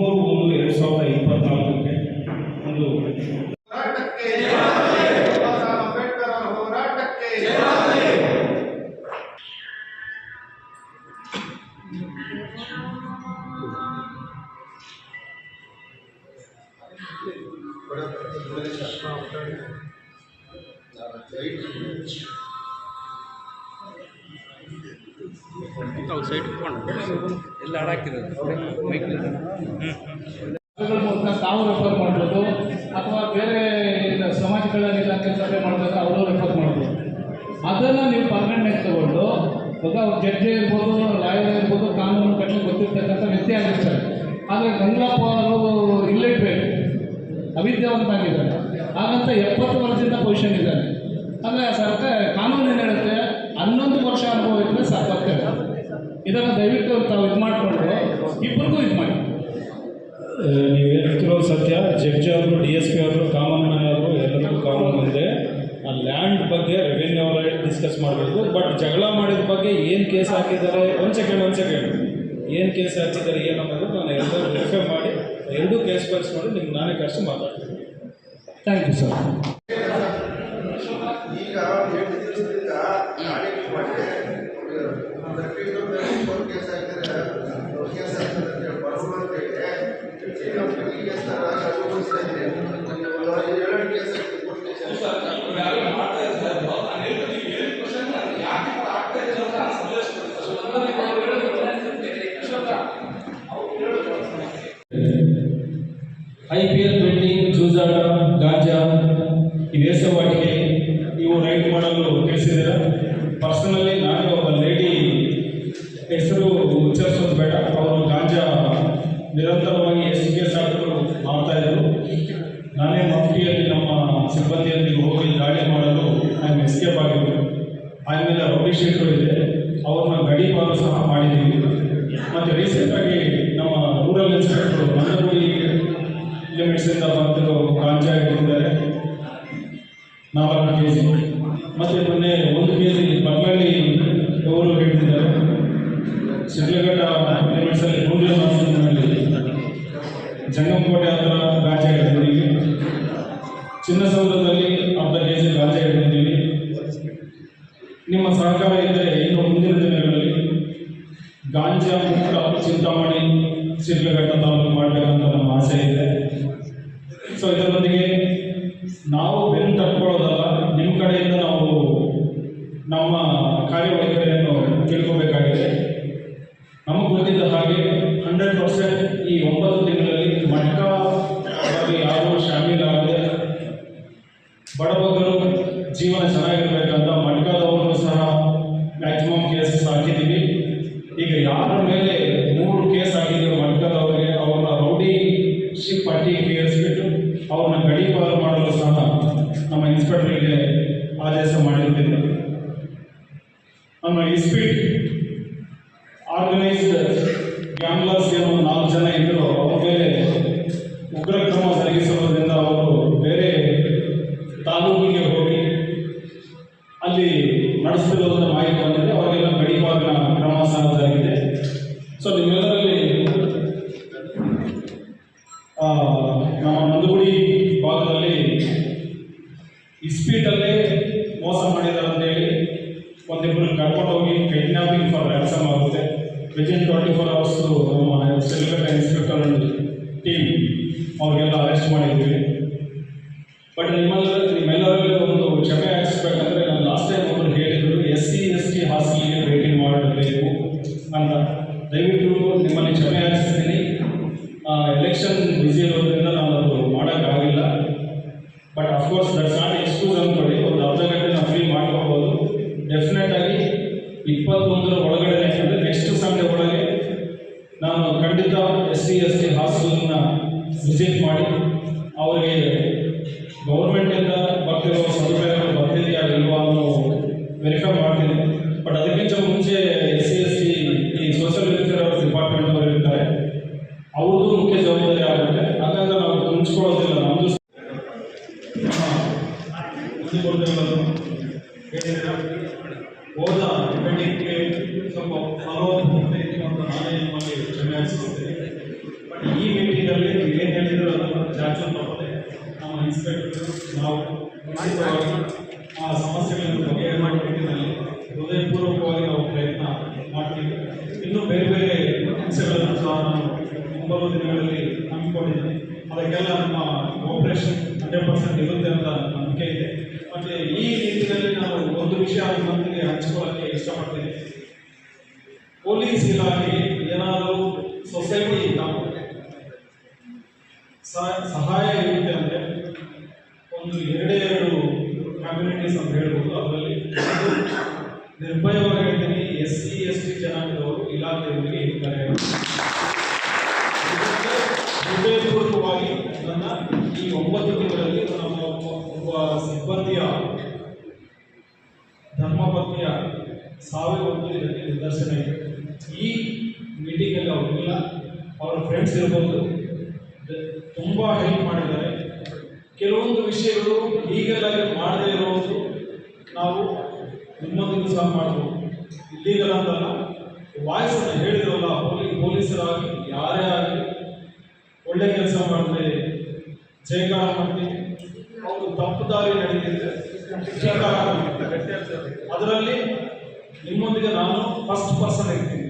ಮೂರು ಒಂದು ಎರಡು ಸಾವಿರದ ಇಪ್ಪತ್ನಾಲ್ಕಕ್ಕೆ ಒಂದು ಬಡ ಪ್ರದೇಶ ತಾವು ಇಟ್ಕೊಂಡು ಎಲ್ಲ ಹಾಡಾಕಿರೋದು ಮೂಲಕ ತಾವು ರೆಫರ್ ಮಾಡ್ಬೋದು ಅಥವಾ ಬೇರೆ ಸಮಾಜಗಳಲ್ಲಿ ಸಮಾಜಗಳ ಇಲಾಖೆ ಸಭೆ ಮಾಡಿದಾಗ ಅವರು ರೆಫರ್ ಮಾಡ್ಬೋದು. ಅದನ್ನು ನೀವು ಪರ್ಮನೆಂಟ್ ತಗೊಂಡು ಇವಾಗ ಜಡ್ಜ್ ಇರ್ಬೋದು ಲಾಯರ್ ಇರ್ಬೋದು ಕಾನೂನು ಕಟ್ಟಲು ಗೊತ್ತಿರ್ತಕ್ಕಂಥ ವ್ಯಕ್ತಿ ಆಗಿರ್ತಾರೆ. ಆದರೆ ಗಂಗಪ್ಪ ಅವರು ಇಲ್ಲಿಟ್ಬೇಕು ಅವಿದ್ಯಾವಂತ ಆಗಿದ್ದಾರೆ. ಹಾಗಂತ ಎಪ್ಪತ್ತು ವರ್ಷದಿಂದ ಪೊಸಿಷನ್ ಇದ್ದಾರೆ ಅಂದರೆ ಸರ್ಕಾರ ಕಾನೂನು ಏನು ಹೇಳುತ್ತೆ ಹನ್ನೊಂದು ವರ್ಷ ಅನುಭವ ಇದ್ದರೆ ಸಾಕು ಇದನ್ನು ದಯವಿಟ್ಟು ತಾವು ಇದು ಮಾಡಿಕೊಂಡು ಇಬ್ಬರಿಗೂ ಇದು ಮಾಡಿ ನೀವು ಹೇಳ್ತಿರೋದು ಸತ್ಯ ಜಡ್ಜ್ ಡಿ ಅವರು ಕಾಮನ್ ಅವರು ಎಲ್ಲರಿಗೂ ಕಾಮನ್ ಇದೆ. ಆ ಲ್ಯಾಂಡ್ ಬಗ್ಗೆ ರೆವೆನ್ಯೂ ಅವರೇ ಡಿಸ್ಕಸ್ ಮಾಡಬೇಕು. ಬಟ್ ಜಗಳ ಮಾಡಿದ ಬಗ್ಗೆ ಏನು ಕೇಸ್ ಹಾಕಿದ್ದಾರೆ? ಒಂದು ಸೆಕೆಂಡ್ ಒಂದು ಸೆಕೆಂಡ್ ಏನು ಕೇಸ್ ಹಾಕಿದ್ದಾರೆ, ಏನು ಅನ್ನೋದು ನಾನು ಎಲ್ಲರೂ ವೆರಿಫೈ ಮಾಡಿ, ಎರಡೂ ಕೇಸ್ ಫೈಲ್ಸ್ ಮಾಡಿ ನಿಮ್ಗೆ ನಾನೇ ಕರೆಸಿ ಮಾತಾಡ್ತೀನಿ. Thank you sir I P L betting ಜೂಜಾಟ, ಗಾಂಜಾ ವಾಟಿಕೆ ನೀವು ರೈಟ್ ಮಾಡಲು ತಿಳಿಸಿದ್ದೀರಾ ಪರ್ಸನಲಿ ನಾನು ಒಬ್ಬ ಲೇಡಿ ಹೆಸರು ಉಚ್ಚರಿಸೋದು ಬೇಡ. ಅವರು ಗಾಂಜಾ ನಿರಂತರವಾಗಿ ಎಸ್ ಕೆ ಸಾಕರು ಮಾಡ್ತಾ ಇದ್ರು. ನಾನೇ ಮಫ್ಟಿಯಲ್ಲಿ ನಮ್ಮ ಸಿಬ್ಬಂದಿಯಲ್ಲಿ ಹೋಗಿ ದಾಳಿ ಮಾಡಲು ನಾನು ಎಸ್ಕೇಪ್ ಆಗಿದ್ದೆ. ಆಮೇಲೆ ರೌಡಿ ಶೀಟ್ಗಳು ಇದೆ. ಅವ್ರನ್ನ ಗಡಿಪಾಲು ಸಹ ಮಾಡಿದ್ದೀವಿ. ಮತ್ತು ರೀಸೆಂಟಾಗಿ ನಮ್ಮ ರೂರಲ್ ಇನ್ಸ್ಪೆಕ್ಟರ್ ಮಂದಗುಡಿ ಲಿಮಿಟ್ಸಿಂದ ಬಂದಿರೋ ಗಾಂಜಾ ಇಟ್ಟಿದ್ದಾರೆ ನಾಲ್ಕು ಕೆ ಜಿ ಮತ್ತು ಮೊನ್ನೆ ಒಂದು ಕೆ ಜಿ ಬಂಗಾಳಿ ಅವರು ಹಿಡಿದಿದ್ದಾರೆ ಶಿಡ್ಲಘಟ್ಟ ಲಿಮಿಟ್ಸಲ್ಲಿ ನೂರು ಮಾಸದಲ್ಲಿ ಜಂಗಮಕೋಟೆ ಹತ್ರ ಗಾಂಜಾ ಹಿಡಿದಿದ್ದೀವಿ ಚಿನ್ನಸೌಧದಲ್ಲಿ ಅರ್ಧ ಕೆ ಜಿ ಗಾಂಜಾ ಹಿಡಿದಿದ್ದೀವಿ ನಿಮ್ಮ ಸಹಕಾರ ಇದ್ದರೆ ಇನ್ನು ಮುಂದಿನ ದಿನಗಳಲ್ಲಿ ಗಾಂಜಾ ಮುಕ್ತ ಚಿಂತಾಮಣಿ ಶಿಡ್ಲಘಟ್ಟ ತಾಲೂಕು ಮಾಡಬೇಕಂತ ನಮ್ಮ ಆಸೆ ಇದೆ. ಸೊ ಇದರೊಂದಿಗೆ ನಾವು ಬೆನ್ನು ತಟ್ಕೊಳ್ಳೋದಲ್ಲ ನಿಮ್ಮ ಕಡೆಯಿಂದ ನಾವು ನಮ್ಮ ಕಾರ್ಯವೈಖರಿಯನ್ನು ತಿಳ್ಕೊಬೇಕಾಗಿದೆ. ನಮಗೆ ಗೊತ್ತಿದ್ದ ಹಾಗೆ ಹಂಡ್ರೆಡ್ ಪರ್ಸೆಂಟ್ ಈ ಒಂಬತ್ತು ತಿಂಗಳಲ್ಲಿ ಮಟ್ಟ ಯಾರು ಶಾಮೀಲಾಗದೆ ಬಡಬಗರು ಮಾಡಿರ್ತೀವಿ ನಮ್ಮ ಇಸ್ಪೀಡ್ ಆರ್ಗನೈಸ್ಡ್ ಗ್ಯಾಂಗ್ಲರ್ಸ್ ಏನೋ ನಾಲ್ಕು ಜನ ಇದ್ದರು. ಅವ್ರ ಮೇಲೆ ಉಗ್ರ ಕ್ರಮ ಜರುಗಿಸುವುದರಿಂದ ಅವರು ಬೇರೆ ತಾಲೂಕಿಗೆ ಹೋಗಿ ಅಲ್ಲಿ ನಡೆಸ್ತಿರೋದ್ರ ಮಾಹಿತಿ ಬಂದಿದೆ. ಅವರಿಗೆಲ್ಲ ಗಡಿಭಾಗ ಕ್ರಮ ಸಹ ಜರುಗಿದೆ. ಸೊ ನಿಮ್ಮೆಲ್ಲರಲ್ಲಿ ನಮ್ಮ ನಂದಗುಡಿ ಭಾಗದಲ್ಲಿ ಇಸ್ಪೀಟಲ್ಲೇ ಮೋಸ ಮಾಡಿದ್ದಾರೆ ಅಂತೇಳಿ ಒಂದಿಬ್ಬರು ಕರ್ಕೊಂಡು ಹೋಗಿ ಕಿಡ್ನಾಪಿಂಗ್ ಫಾರ್ ರ್ಯಾನ್ಸಮ್ ಆಗುತ್ತೆ. ವಿಜಿನ್ ಟ್ವೆಂಟಿ ಫೋರ್ ಅವರ್ಸ್ ನಮ್ಮ ಸೆಲ್ಫೆಟ್ ಇನ್ಸ್ಪೆಕ್ಟರ್ ಟೀಮ್ ಅವ್ರಿಗೆಲ್ಲ ಅರೆಸ್ಟ್ ಮಾಡಿದ್ವಿ. ಬಟ್ ನಿಮ್ಮಲ್ಲಿ, ನಿಮ್ಮೆಲ್ಲರಲ್ಲಿ ಒಂದು ಕ್ಷಮೆ ಹಾಕಿಸ್ಬೇಕಂದ್ರೆ ನಾನು ಲಾಸ್ಟ್ ಟೈಮ್ ಒಬ್ಬರು ಹೇಳಿದ್ರು ಎಸ್ ಸಿ ಎಸ್ ಟಿ ಹಾಸ್ಟೆಲ್ಗೆ ಭೇಟಿ ಮಾಡಬೇಕು ಅಂತ. ದಯವಿಟ್ಟು ನಿಮ್ಮಲ್ಲಿ ಕ್ಷಮೆ ಹಾಕಿಸ್ತೀನಿ. ಎಲೆಕ್ಷನ್ ಬಿಸಿ ಇರೋದ್ರಿಂದ ನಾವು ಅದು ಮಾಡೋಕ್ಕಾಗಿಲ್ಲ. But of course that's not excuse ಅಂದ್ಕೊಳ್ಳಿ ಒಂದು ಅರ್ಧ ಗಂಟೆ ನಾವು ಫ್ರೀ ಮಾಡ್ಕೋಬೋದು ಡೆಫಿನೆಟ್ ಆಗಿ ಇಪ್ಪತ್ತೊಂದರ ಒಳಗಡೆ ಅಂದರೆ ನೆಕ್ಸ್ಟ್ ಸಂಡೇ ಒಳಗೆ ನಾನು ಖಂಡಿತ ಎಸ್ ಸಿ, ಎಸ್ ಟಿ ಹಾಸ್ಟೆಲನ್ನ ವಿಸಿಟ್ ಮಾಡಿ ಅವರಿಗೆ ಗೌರ್ಮೆಂಟಿಂದ ಬರ್ತಿರೋ ಸದುಪಯೋಗಗಳು ಬರ್ತಿದೆಯಾ ಇಲ್ವಾ ಅನ್ನೋ ವೆರಿಫೈ ಹೋದ ಬೆಳಿಗ್ಗೆ ಸ್ವಲ್ಪ ಫಾಲೋ ಅಪ್ ಅಂತ ನಾನೇ ನಿಮ್ಮಲ್ಲಿ ಕ್ಷಮೆ ಯಾಚಿಸುತ್ತೇನೆ ಬಟ್ ಈ ಮೀಟಿಂಗಲ್ಲಿ ಏನು ಹೇಳಿದ್ರು ಅದನ್ನು ಜಾಸ್ತಿ ತಪ್ಪದೆ ನಮ್ಮ ಇನ್ಸ್ಪೆಕ್ಟರ್ ನಾವು ಆ ಸಮಸ್ಯೆಗಳನ್ನು ಬಗೆಹರಿ ಮಾಡಿ ನಿಟ್ಟಿನಲ್ಲಿ ಹೃದಯಪೂರ್ವಕವಾಗಿ ನಾವು ಪ್ರಯತ್ನ ಮಾಡ್ತೀವಿ ಇನ್ನೂ ಬೇರೆ ಬೇರೆ ಅಂಶಗಳನ್ನು ಸಹ ನಾನು ಮುಂಬರುವ ದಿನಗಳಲ್ಲಿ ಹಮ್ಮಿಕೊಂಡಿದ್ದೇನೆ ಅದಕ್ಕೆಲ್ಲ ನಮ್ಮ ಕೋಪರೇಷನ್ ಹಂಡ್ರೆಡ್ ಪರ್ಸೆಂಟ್ ಇರುತ್ತೆ ಅಂತ ನಂಬಿಕೆ ಇದೆ. ಮತ್ತು ಈ ನಿಟ್ಟಿನಲ್ಲಿ ನಾವು ಒಂದು ವಿಷಯ ನಮ್ಮೊಂದಿಗೆ ಹಂಚ್ಕೊಳ್ಳೋಕ್ಕೆ ಇಷ್ಟಪಡ್ತೀನಿ ಪೊಲೀಸ್ ಇಲಾಖೆ ಏನಾದರೂ ಸೊಸೈಟಿ ಸಹಾಯ ಇರುತ್ತೆ ಅಂದರೆ ಒಂದು ಎರಡೇ ಎರಡು ಕಮ್ಯುನಿಟೀಸ್ ಅಂತ ಹೇಳ್ಬೋದು ಅದರಲ್ಲಿ. ನಿರ್ಭಯವಾಗಿ ಹೇಳ್ತೀನಿ ಎಸ್ ಸಿ ಎಸ್ ಟಿ ಜನಾಂಗದವರು ಇಲಾಖೆಯವರಿಗೆ ಇರ್ತಾರೆ. ಒಬ್ಬ- ಸಿಬ್ಬಂದಿಯ ಧರ್ಮಪತ್ನಿಯ ಸಾವಿರ ಒಂದು ಇದಕ್ಕೆ ನಿದರ್ಶನ ಇದೆ. ಈ ಮೀಟಿಂಗಲ್ಲಿ ಅವರಿಲ್ಲ ಅವರ ಫ್ರೆಂಡ್ಸ್ ಇರ್ಬೋದು ತುಂಬ ಹೆಲ್ಪ್ ಮಾಡಿದ್ದಾರೆ. ಕೆಲವೊಂದು ವಿಷಯಗಳು ಈಗೆಲ್ಲ ಮಾಡದೇ ಇರೋದು ನಾವು ನಿಮ್ಮೊಂದಿಗೂ ಸಹ ಮಾಡ್ಬೋದು. ಇಲ್ಲಿಗಲ್ಲ ಅಂತಲ್ಲ ವಾಯ್ಸನ್ನು ಹೇಳಿದ್ರಲ್ಲ ಪೊಲೀ ಪೊಲೀಸರಾಗಿ, ಯಾರೇ ಆಗಲಿ, ಒಳ್ಳೆ ಕೆಲಸ ಮಾಡಿದ್ರೆ ಜಯಕಾರ ಮಾಡ್ತೀವಿ. ಅದರಲ್ಲಿ ನಿಮ್ಮೊಂದಿಗೆ ನಾನು ಫಸ್ಟ್ ಪರ್ಸನ್ ಇರ್ತೀನಿ.